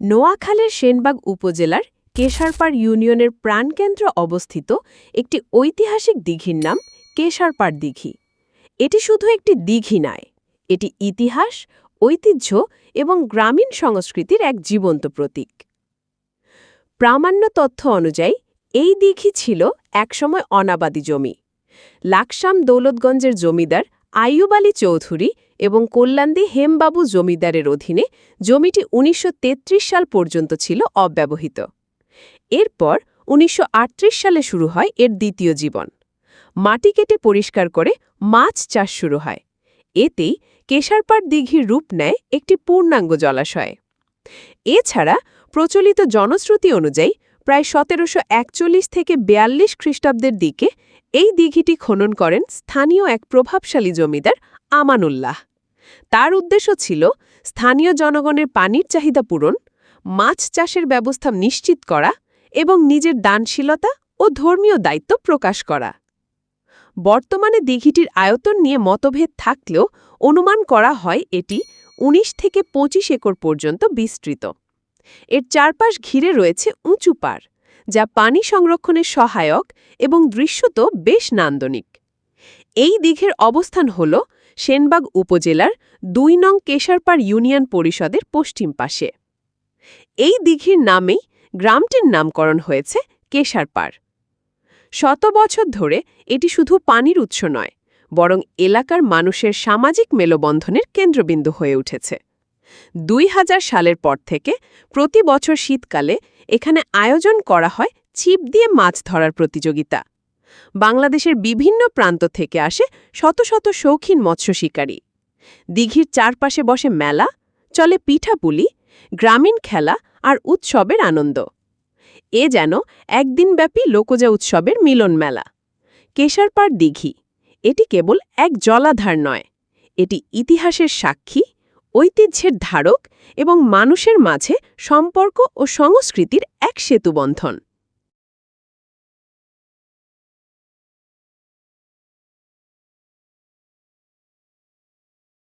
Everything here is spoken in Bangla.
নোয়াখালীর সেনবাগ উপজেলার কেশারপাড় ইউনিয়নের প্রাণকেন্দ্র অবস্থিত একটি ঐতিহাসিক দিঘির নাম কেশারপাড় দিঘি। এটি শুধু একটি দিঘি নয়, এটি ইতিহাস, ঐতিহ্য এবং গ্রামীণ সংস্কৃতির এক জীবন্ত প্রতীক। প্রামাণ্য তথ্য অনুযায়ী, এই দিঘি ছিল একসময় অনাবাদী জমি। লাকসাম দৌলতগঞ্জের জমিদার আইয়ুব আলী চৌধুরী এবং কল্যাণদী হেমবাবু জমিদারের অধীনে জমিটি ১৯৩৩ সাল পর্যন্ত ছিল অব্যবহৃত। এরপর ১৯৩৮ সালে শুরু হয় এর দ্বিতীয় জীবন। মাটি কেটে পরিষ্কার করে মাছ চাষ শুরু হয়। এতেই কেশারপাড় দিঘির রূপ নেয় একটি পূর্ণাঙ্গ জলাশয়। এছাড়া প্রচলিত জনশ্রুতি অনুযায়ী প্রায় সতেরোশো একচল্লিশ থেকে বেয়াল্লিশ খ্রিস্টাব্দের দিকে এই দিঘিটি খনন করেন স্থানীয় এক প্রভাবশালী জমিদার আমানুল্লাহ। তার উদ্দেশ্য ছিল স্থানীয় জনগণের পানির চাহিদা পূরণ, মাছ চাষের ব্যবস্থা নিশ্চিত করা এবং নিজের দানশীলতা ও ধর্মীয় দায়িত্ব প্রকাশ করা। বর্তমানে দিঘিটির আয়তন নিয়ে মতভেদ থাকলেও অনুমান করা হয় এটি ১৯ থেকে ২৫ একর পর্যন্ত বিস্তৃত। এর চারপাশ ঘিরে রয়েছে উঁচু পাড়, যা পানি সংরক্ষণের সহায়ক এবং দৃশ্যত বেশ নান্দনিক। এই দিঘের অবস্থান হল সেনবাগ উপজেলার দুই নং কেশারপাড় ইউনিয়ন পরিষদের পশ্চিম পাশে। এই দিঘির নামেই গ্রামটির নামকরণ হয়েছে কেশারপাড়। শত বছর ধরে এটি শুধু পানির উৎস নয়, বরং এলাকার মানুষের সামাজিক মেলবন্ধনের কেন্দ্রবিন্দু হয়ে উঠেছে। দুই হাজার সালের পর থেকে প্রতি বছর শীতকালে এখানে আয়োজন করা হয় ছিপ দিয়ে মাছ ধরার প্রতিযোগিতা। বাংলাদেশের বিভিন্ন প্রান্ত থেকে আসে শত শত শৌখিন মৎস্য শিকারী। দিঘির চারপাশে বসে মেলা, চলে পিঠাপুলি, গ্রামীণ খেলা আর উৎসবের আনন্দ। এ যেন একদিনব্যাপী লোকজা উৎসবের মিলন মেলা। কেশারপাড় দিঘি, এটি কেবল এক জলাধার নয়, এটি ইতিহাসের সাক্ষী ঐতিহ্যের ধারক এবং মানুষের মাঝে সম্পর্ক ও সংস্কৃতির এক সেতুবন্ধন।